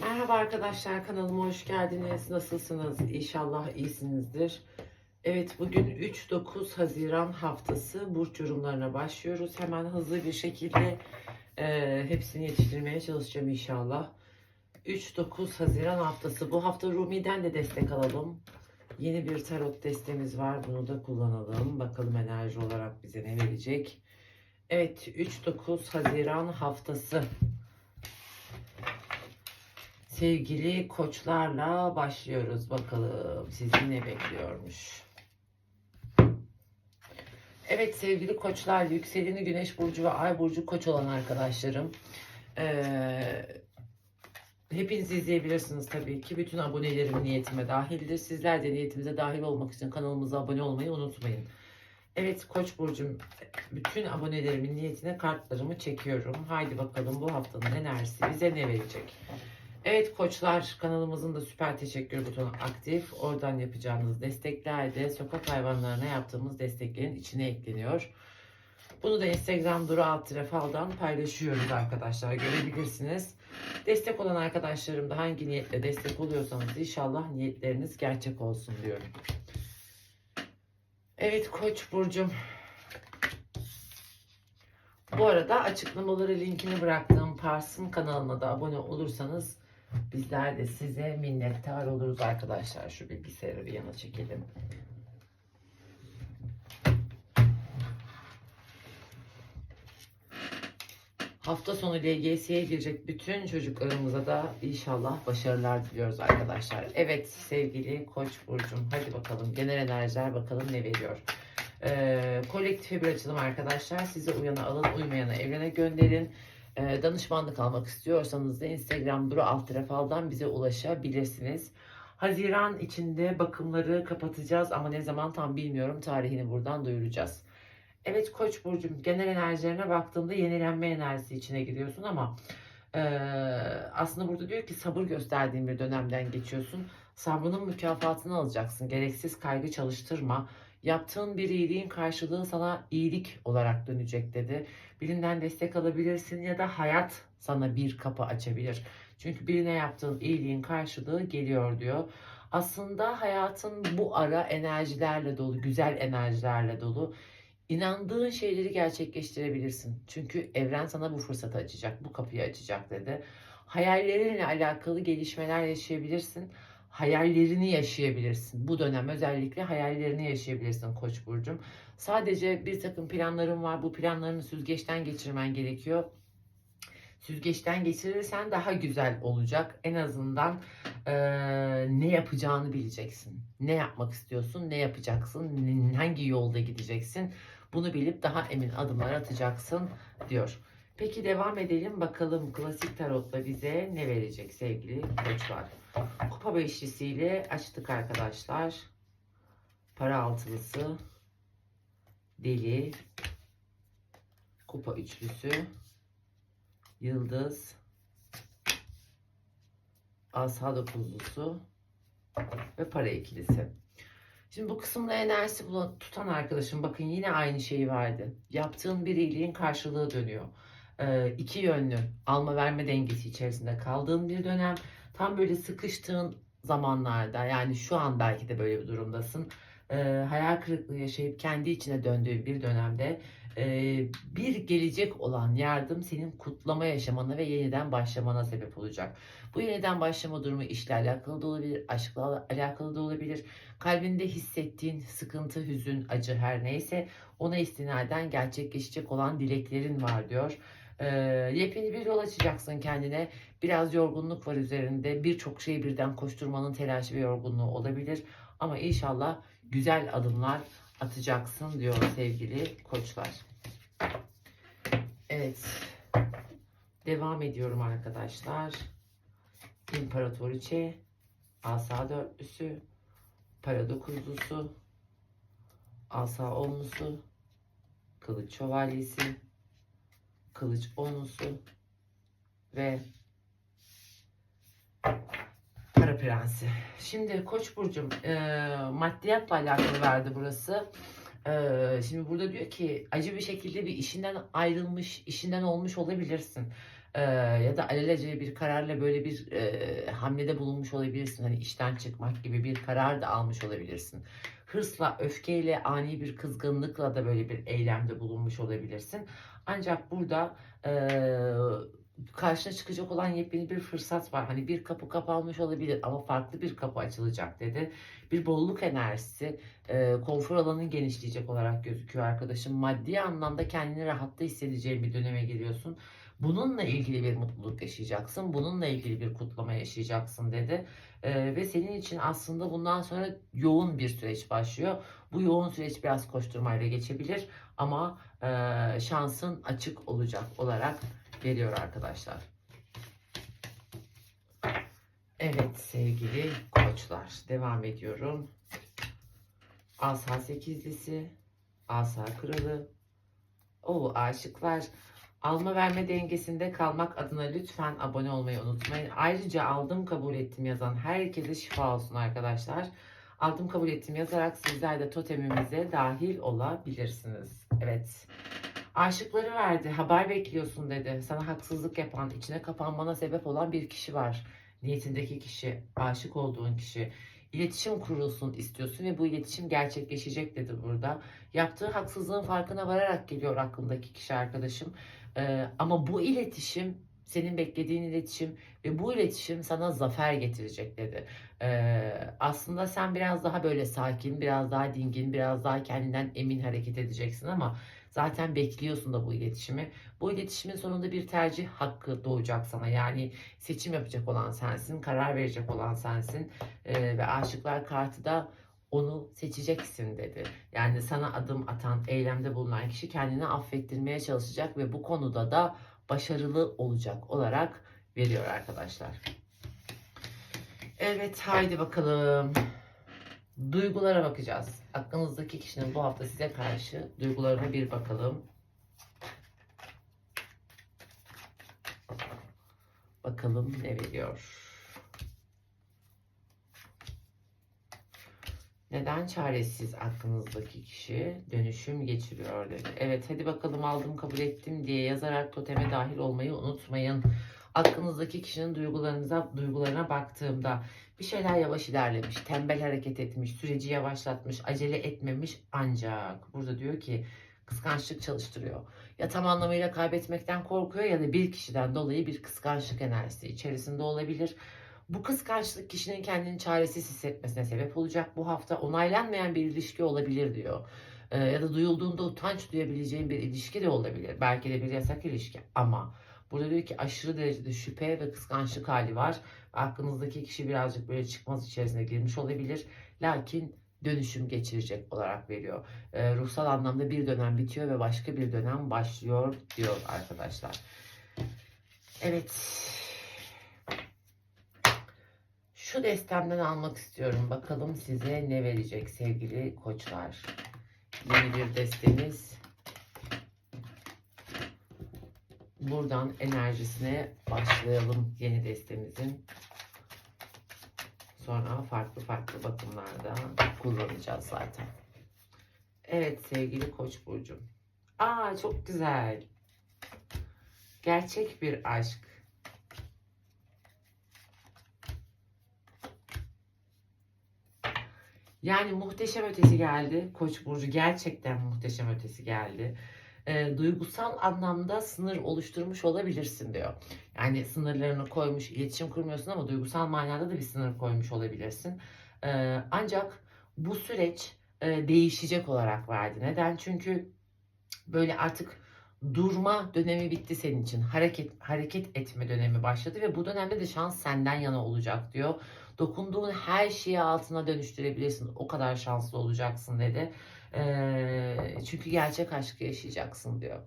Merhaba arkadaşlar kanalıma hoş geldiniz. Nasılsınız? İnşallah iyisinizdir. Evet bugün 3-9 Haziran haftası burç yorumlarına başlıyoruz. Hemen hızlı bir şekilde e, hepsini yetiştirmeye çalışacağım inşallah. 3-9 Haziran haftası. Bu hafta Rumi'den de destek alalım. Yeni bir tarot destemiz var. Bunu da kullanalım. Bakalım enerji olarak bize ne verecek. Evet 3-9 Haziran haftası. Sevgili koçlarla başlıyoruz bakalım sizi ne bekliyormuş. Evet sevgili koçlar yükseleni güneş burcu ve ay burcu koç olan arkadaşlarım. Ee, hepiniz izleyebilirsiniz tabii ki. Bütün abonelerim niyetime dahildir. Sizler de niyetimize dahil olmak için kanalımıza abone olmayı unutmayın. Evet Koç burcum bütün abonelerimin niyetine kartlarımı çekiyorum. Haydi bakalım bu haftanın enerjisi bize ne verecek? Evet koçlar kanalımızın da süper teşekkür butonu aktif. Oradan yapacağınız destekler de sokak hayvanlarına yaptığımız desteklerin içine ekleniyor. Bunu da Instagram Duru Alt Fal'dan paylaşıyoruz arkadaşlar. Görebilirsiniz. Destek olan arkadaşlarım da hangi niyetle destek oluyorsanız inşallah niyetleriniz gerçek olsun diyorum. Evet Koç burcum. Bu arada açıklamaları linkini bıraktığım Pars'ın kanalına da abone olursanız bizler de size minnettar oluruz arkadaşlar. Şu bilgisayarı bir yana çekelim. Hafta sonu LGS'ye girecek bütün çocuklarımıza da inşallah başarılar diliyoruz arkadaşlar. Evet sevgili Koç burcum hadi bakalım genel enerjiler bakalım ne veriyor. Ee, kolektife bir açılım arkadaşlar. Size uyana alın, uymayana evrene gönderin. Ee, danışmanlık almak istiyorsanız da Instagram Duru alt faldan bize ulaşabilirsiniz. Haziran içinde bakımları kapatacağız ama ne zaman tam bilmiyorum. Tarihini buradan duyuracağız. Evet Koç burcum genel enerjilerine baktığımda yenilenme enerjisi içine giriyorsun ama e, aslında burada diyor ki sabır gösterdiğin bir dönemden geçiyorsun. Sabrının mükafatını alacaksın. Gereksiz kaygı çalıştırma. Yaptığın bir iyiliğin karşılığı sana iyilik olarak dönecek dedi. Birinden destek alabilirsin ya da hayat sana bir kapı açabilir. Çünkü birine yaptığın iyiliğin karşılığı geliyor diyor. Aslında hayatın bu ara enerjilerle dolu, güzel enerjilerle dolu. İnandığın şeyleri gerçekleştirebilirsin. Çünkü evren sana bu fırsatı açacak, bu kapıyı açacak dedi. Hayallerinle alakalı gelişmeler yaşayabilirsin hayallerini yaşayabilirsin. Bu dönem özellikle hayallerini yaşayabilirsin Koç burcum. Sadece bir takım planların var. Bu planlarını süzgeçten geçirmen gerekiyor. Süzgeçten geçirirsen daha güzel olacak. En azından e, ne yapacağını bileceksin. Ne yapmak istiyorsun, ne yapacaksın, hangi yolda gideceksin. Bunu bilip daha emin adımlar atacaksın diyor. Peki devam edelim bakalım klasik tarotla bize ne verecek sevgili koçlar. Kupa beşlisiyle açtık arkadaşlar. Para altılısı, deli, kupa üçlüsü, yıldız, asa dokuzlusu ve para ikilisi. Şimdi bu kısımda enerjisi tutan arkadaşım bakın yine aynı şeyi verdi. Yaptığın bir iyiliğin karşılığı dönüyor. Ee, iki yönlü alma verme dengesi içerisinde kaldığın bir dönem tam böyle sıkıştığın zamanlarda yani şu an belki de böyle bir durumdasın. E, hayal kırıklığı yaşayıp kendi içine döndüğün bir dönemde e, bir gelecek olan yardım senin kutlama yaşamana ve yeniden başlamana sebep olacak. Bu yeniden başlama durumu işle alakalı da olabilir, aşkla alakalı da olabilir. Kalbinde hissettiğin sıkıntı, hüzün, acı her neyse ona istinaden gerçekleşecek olan dileklerin var diyor. E, yepyeni bir yol açacaksın kendine. Biraz yorgunluk var üzerinde. Birçok şeyi birden koşturmanın telaşı ve yorgunluğu olabilir. Ama inşallah güzel adımlar atacaksın diyor sevgili koçlar. Evet. Devam ediyorum arkadaşlar. İmparatoriçe, Asa dörtlüsü, para dokuzlusu, Asa onlusu, Kılıç şövalyesi, Kılıç onlusu ve Para Prensi. Şimdi Koç burcum e, maddiyatla alakalı verdi burası. E, şimdi burada diyor ki acı bir şekilde bir işinden ayrılmış, işinden olmuş olabilirsin. Ee, ya da alelacele bir kararla böyle bir e, hamlede bulunmuş olabilirsin. Hani işten çıkmak gibi bir karar da almış olabilirsin. Hırsla, öfkeyle, ani bir kızgınlıkla da böyle bir eylemde bulunmuş olabilirsin. Ancak burada e, karşına çıkacak olan yepyeni bir fırsat var. Hani bir kapı kapanmış olabilir ama farklı bir kapı açılacak dedi. Bir bolluk enerjisi, e, konfor alanın genişleyecek olarak gözüküyor arkadaşım. Maddi anlamda kendini rahatta hissedeceğin bir döneme giriyorsun. Bununla ilgili bir mutluluk yaşayacaksın. Bununla ilgili bir kutlama yaşayacaksın dedi. E, ve senin için aslında bundan sonra yoğun bir süreç başlıyor. Bu yoğun süreç biraz koşturmayla geçebilir ama e, şansın açık olacak olarak geliyor arkadaşlar. Evet sevgili koçlar devam ediyorum. Asa sekizlisi, asa kralı. O aşıklar alma verme dengesinde kalmak adına lütfen abone olmayı unutmayın. Ayrıca aldım kabul ettim yazan herkese şifa olsun arkadaşlar. Aldım kabul ettim yazarak sizler de totemimize dahil olabilirsiniz. Evet. Aşıkları verdi. Haber bekliyorsun dedi. Sana haksızlık yapan, içine kapanmana sebep olan bir kişi var. Niyetindeki kişi, aşık olduğun kişi. İletişim kurulsun istiyorsun ve bu iletişim gerçekleşecek dedi burada. Yaptığı haksızlığın farkına vararak geliyor aklındaki kişi arkadaşım. Ee, ama bu iletişim senin beklediğin iletişim ve bu iletişim sana zafer getirecek dedi. Ee, aslında sen biraz daha böyle sakin, biraz daha dingin, biraz daha kendinden emin hareket edeceksin ama zaten bekliyorsun da bu iletişimi. Bu iletişimin sonunda bir tercih hakkı doğacak sana. Yani seçim yapacak olan sensin, karar verecek olan sensin Ee, ve aşıklar kartı da onu seçeceksin dedi. Yani sana adım atan, eylemde bulunan kişi kendini affettirmeye çalışacak ve bu konuda da başarılı olacak olarak veriyor arkadaşlar. Evet haydi bakalım. Duygulara bakacağız. Aklınızdaki kişinin bu hafta size karşı duygularına bir bakalım. Bakalım ne veriyor. Neden çaresiz aklınızdaki kişi dönüşüm geçiriyor dedi. Evet hadi bakalım aldım kabul ettim diye yazarak toteme dahil olmayı unutmayın. Aklınızdaki kişinin duygularınıza duygularına baktığımda bir şeyler yavaş ilerlemiş, tembel hareket etmiş, süreci yavaşlatmış, acele etmemiş ancak burada diyor ki kıskançlık çalıştırıyor. Ya tam anlamıyla kaybetmekten korkuyor ya da bir kişiden dolayı bir kıskançlık enerjisi içerisinde olabilir. Bu kıskançlık kişinin kendini çaresiz hissetmesine sebep olacak. Bu hafta onaylanmayan bir ilişki olabilir diyor. Ee, ya da duyulduğunda utanç duyabileceğin bir ilişki de olabilir. Belki de bir yasak ilişki ama burada diyor ki aşırı derecede şüphe ve kıskançlık hali var. Aklınızdaki kişi birazcık böyle çıkmaz içerisine girmiş olabilir. Lakin dönüşüm geçirecek olarak veriyor. Ee, ruhsal anlamda bir dönem bitiyor ve başka bir dönem başlıyor diyor arkadaşlar. Evet. Şu destemden almak istiyorum. Bakalım size ne verecek sevgili koçlar. Yeni bir destemiz. Buradan enerjisine başlayalım yeni destemizin. Sonra farklı farklı bakımlarda kullanacağız zaten. Evet sevgili Koç burcum. Aa çok güzel. Gerçek bir aşk. Yani muhteşem ötesi geldi. Koç burcu gerçekten muhteşem ötesi geldi. E, duygusal anlamda sınır oluşturmuş olabilirsin diyor. Yani sınırlarını koymuş, iletişim kurmuyorsun ama duygusal manada da bir sınır koymuş olabilirsin. E, ancak bu süreç e, değişecek olarak verdi. Neden? Çünkü böyle artık durma dönemi bitti senin için. Hareket hareket etme dönemi başladı ve bu dönemde de şans senden yana olacak diyor. Dokunduğun her şeyi altına dönüştürebilirsin. O kadar şanslı olacaksın dedi. Ee, çünkü gerçek aşkı yaşayacaksın diyor.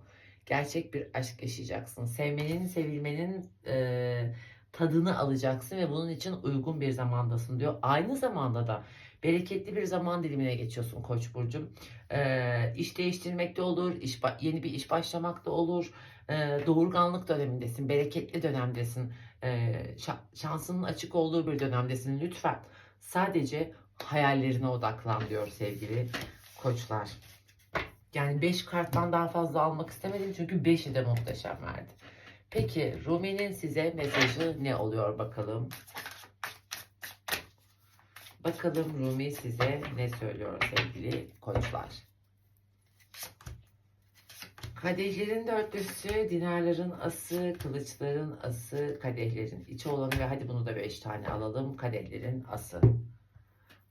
Gerçek bir aşk yaşayacaksın. Sevmenin, sevilmenin e, tadını alacaksın ve bunun için uygun bir zamandasın diyor. Aynı zamanda da bereketli bir zaman dilimine geçiyorsun Koç burcum. Ee, iş değiştirmek de olur, iş yeni bir iş başlamak da olur. Ee, doğurganlık dönemindesin, bereketli dönemdesin. Ee, şansının açık olduğu bir dönemdesin. Lütfen sadece hayallerine odaklan diyor sevgili koçlar. Yani 5 karttan daha fazla almak istemedim çünkü 5'i de muhteşem verdi. Peki Rumi'nin size mesajı ne oluyor bakalım? Bakalım Rumi size ne söylüyor sevgili koçlar. Kadehlerin dörtlüsü, dinarların ası, kılıçların ası, kadehlerin içi olanı ve hadi bunu da 5 tane alalım. Kadehlerin ası.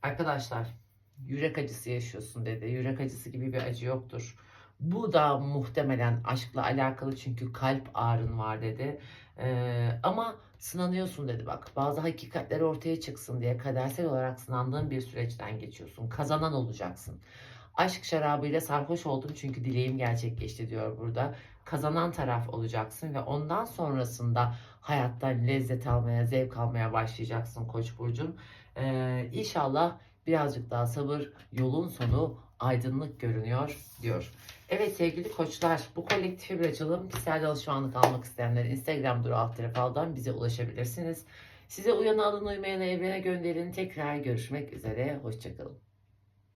Arkadaşlar yürek acısı yaşıyorsun dedi. Yürek acısı gibi bir acı yoktur. Bu da muhtemelen aşkla alakalı çünkü kalp ağrın var dedi. Ee, ama sınanıyorsun dedi bak. Bazı hakikatler ortaya çıksın diye kadersel olarak sınandığın bir süreçten geçiyorsun. Kazanan olacaksın. Aşk şarabıyla sarhoş oldum çünkü dileğim gerçekleşti diyor burada. Kazanan taraf olacaksın ve ondan sonrasında hayattan lezzet almaya, zevk almaya başlayacaksın Koç burcum. Ee, inşallah birazcık daha sabır, yolun sonu aydınlık görünüyor diyor. Evet sevgili koçlar bu kolektif bir açılım. Kişisel danışmanlık almak isteyenler Instagram duru alt tarafından bize ulaşabilirsiniz. Size uyan alın uymayanı evrene gönderin. Tekrar görüşmek üzere. Hoşçakalın.